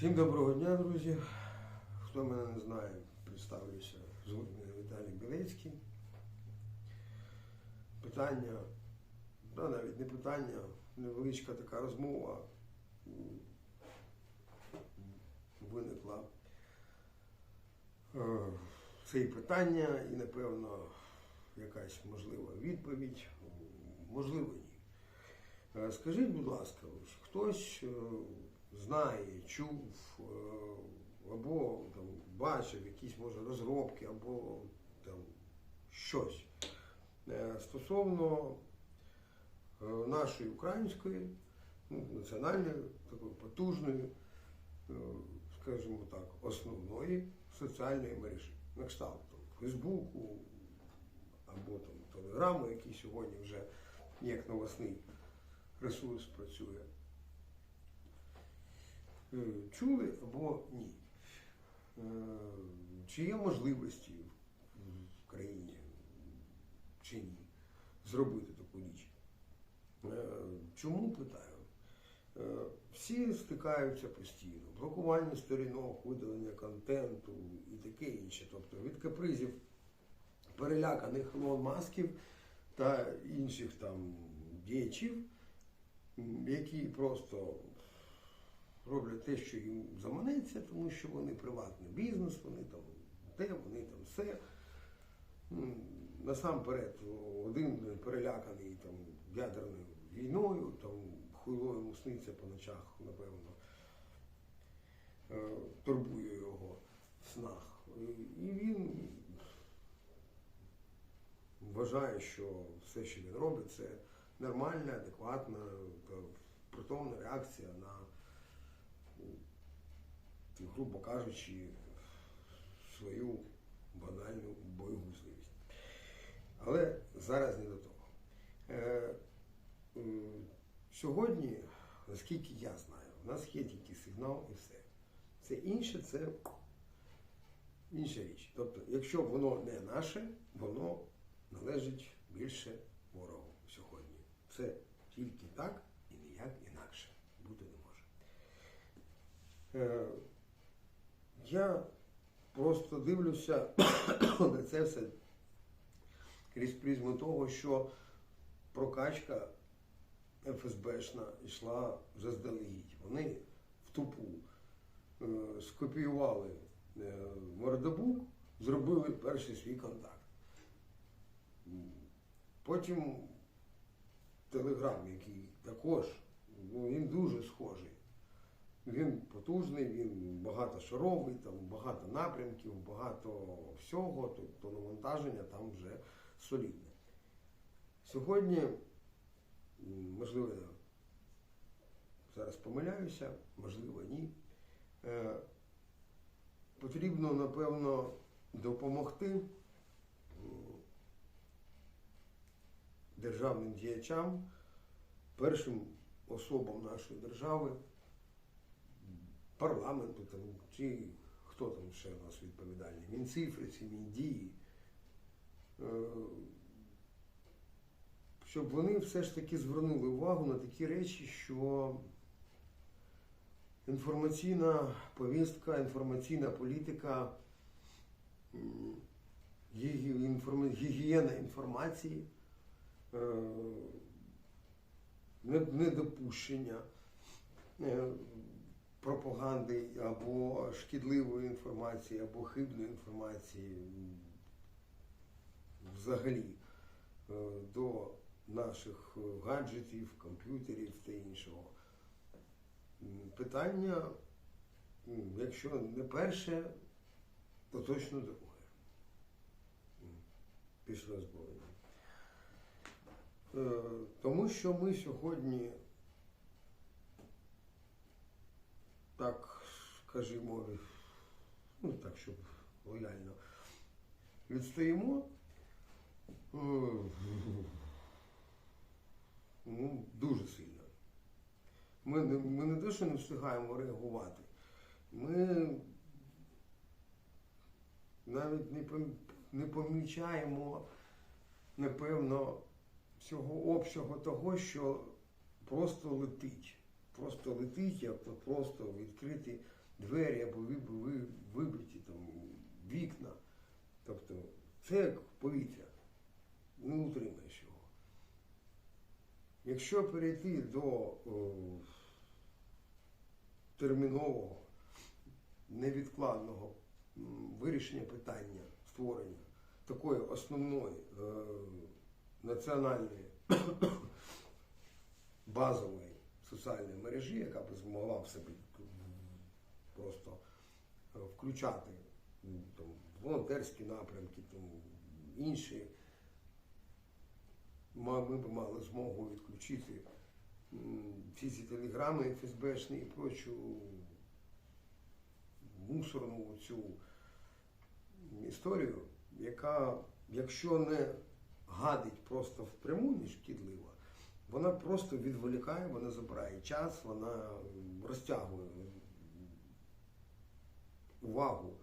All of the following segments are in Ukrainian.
Всім доброго дня, друзі. Хто мене не знає, представлюся. Звуть мене Віталій Білецький. Питання, да, навіть не питання, невеличка така розмова виникла. Е, Це і питання, і, напевно, якась можлива відповідь, можливо, ні. Е, Скажіть, будь ласка, хтось е, знає, чув е, або там, бачив якісь може розробки, або там щось е, стосовно е, нашої української, ну, національної, такої потужної, скажімо так, основної соціальної мережі. На кшталт Фейсбуку або там Телеграму, який сьогодні вже як новосний ресурс працює. Е, Чули або ні? Е, Чи є можливості в країні, чи ні, зробити таку річ? Е, Чому питаю? Всі стикаються постійно. Блокування сторінок, видалення контенту і таке інше. Тобто від капризів переляканих Ілон Масків та інших там діячів, які просто роблять те, що їм заманеться, тому що вони приватний бізнес, вони там те, вони там все. Насамперед, один переляканий там ядерною війною, там хуйло йому сниться по ночах, напевно, е, турбує його в снах. І він вважає, що все, що він робить, це нормальна, адекватна, та притомна реакція на, ну, грубо кажучи, свою банальну боєгузливість. Але зараз не до того. Е, сьогодні, наскільки я знаю, у нас є тільки сигнал і все. Це інше, це інша річ. Тобто, якщо воно не наше, воно належить більше ворогу сьогодні. Це тільки так і ніяк інакше бути не може. Е, я просто дивлюся на це все крізь призму того, що прокачка ФСБшна йшла заздалегідь. Вони в тупу е, скопіювали е, мордобук, зробили перший свій контакт. Потім Телеграм, який також, ну, він дуже схожий. Він потужний, він багатошаровий, там багато напрямків, багато всього, тобто навантаження там вже солідне. Сьогодні, можливо, зараз помиляюся, можливо, ні. Е, Потрібно, напевно, допомогти державним діячам, першим особам нашої держави, парламенту там, чи хто там ще у нас відповідальний, Мінцифриці, Міндії, е, щоб вони все ж таки звернули увагу на такі речі, що інформаційна повістка, інформаційна політика, гігієна інформації, е, недопущення. Е, пропаганди або шкідливої інформації, або хибної інформації взагалі е, до наших е, гаджетів, комп'ютерів та іншого. Питання, якщо не перше, то точно друге. Після озброєння. Е, Тому що ми сьогодні, так скажімо, ну так, щоб лояльно, відстоїмо. е, Ну, дуже сильно. Ми не, ми не те, що не встигаємо реагувати. Ми навіть не, не помічаємо, напевно, всього обсягу того, що просто летить. Летить, як то просто відкриті двері або виб- вибиті там вікна. Тобто це як повітря, не утримаєш його. Якщо перейти до о, термінового, невідкладного вирішення питання створення такої основної е, національної базової соціальної мережі, яка б змогла в себе просто е, включати там, волонтерські напрямки, там, інші, ми б мали змогу відключити всі ці телеграми ФСБшні і прочу мусорну цю історію, яка, якщо не гадить просто впряму, не шкідлива, вона просто відволікає, вона забирає час, вона розтягує увагу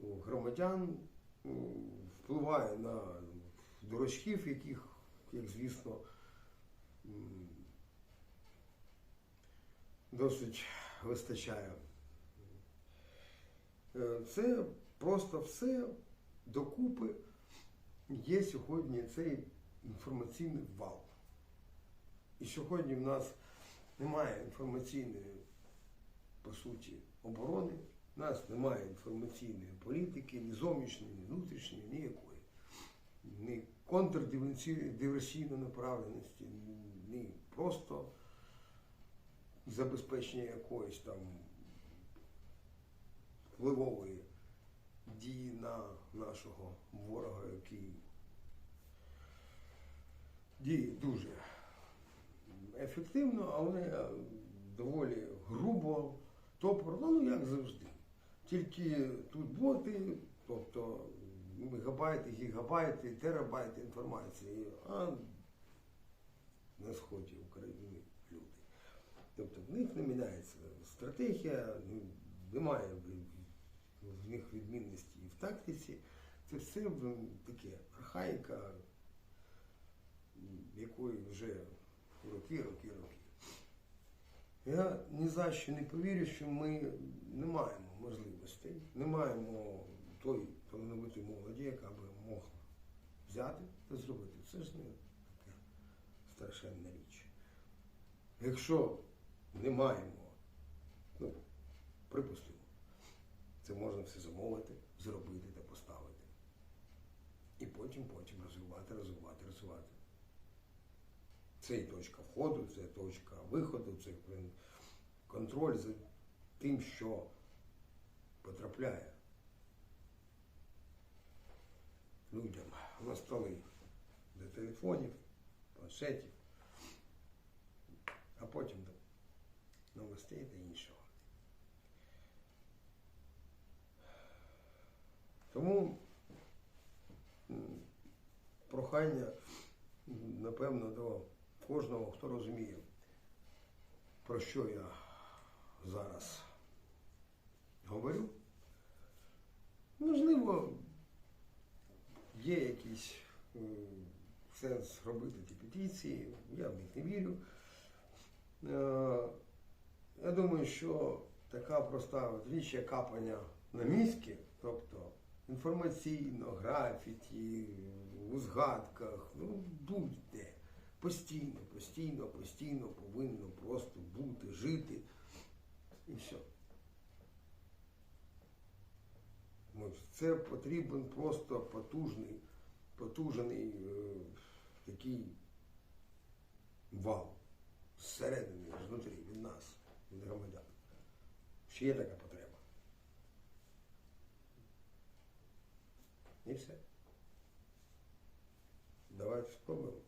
громадян, впливає на дурачків, яких, як звісно, досить вистачає. Е, Це просто все докупи є сьогодні цей інформаційний вал. І сьогодні в нас немає інформаційної, по суті, оборони, в нас немає інформаційної політики, ні зовнішньої, ні внутрішньої, ніякої. Ні контрдиверсійної направленості, ні просто забезпечення якоїсь там впливової дії на нашого ворога, який діє дуже ефективно, але доволі грубо, топорно, ну як завжди. Тільки тут боти, тобто мегабайти, гігабайти, терабайти інформації, а на сході України люди. Тобто в них не міняється стратегія, ну, немає в них відмінності і в тактиці. Це все таке архаїка, якої вже роки, роки, роки. Я ні за що не повірю, що ми не маємо можливостей, не маємо тої талановитої молоді, яка би могла взяти та зробити. Це ж не така страшенна річ. Якщо не маємо, ну, припустимо, це можна все замовити, зробити та поставити. І потім, потім розвивати, розвивати, розвивати. Це і точка входу, це точка виходу, це контроль за тим, що потрапляє людям на столи до телефонів, планшетів, а потім до новостей та іншого. Тому прохання, напевно, до кожного, хто розуміє, про що я зараз говорю. Можливо, є якийсь сенс робити ті петиції, я в них не вірю. Е, Я думаю, що така проста річ, як капання на мізки, тобто інформаційно, графіті, у згадках, ну будь-де. Постійно, постійно, постійно повинно просто бути, жити і все. Це потрібен просто потужний, потужний е, такий вал зсередини, знутрі, від нас, від громадян. Ще є така потреба. І все. Давайте спробуємо.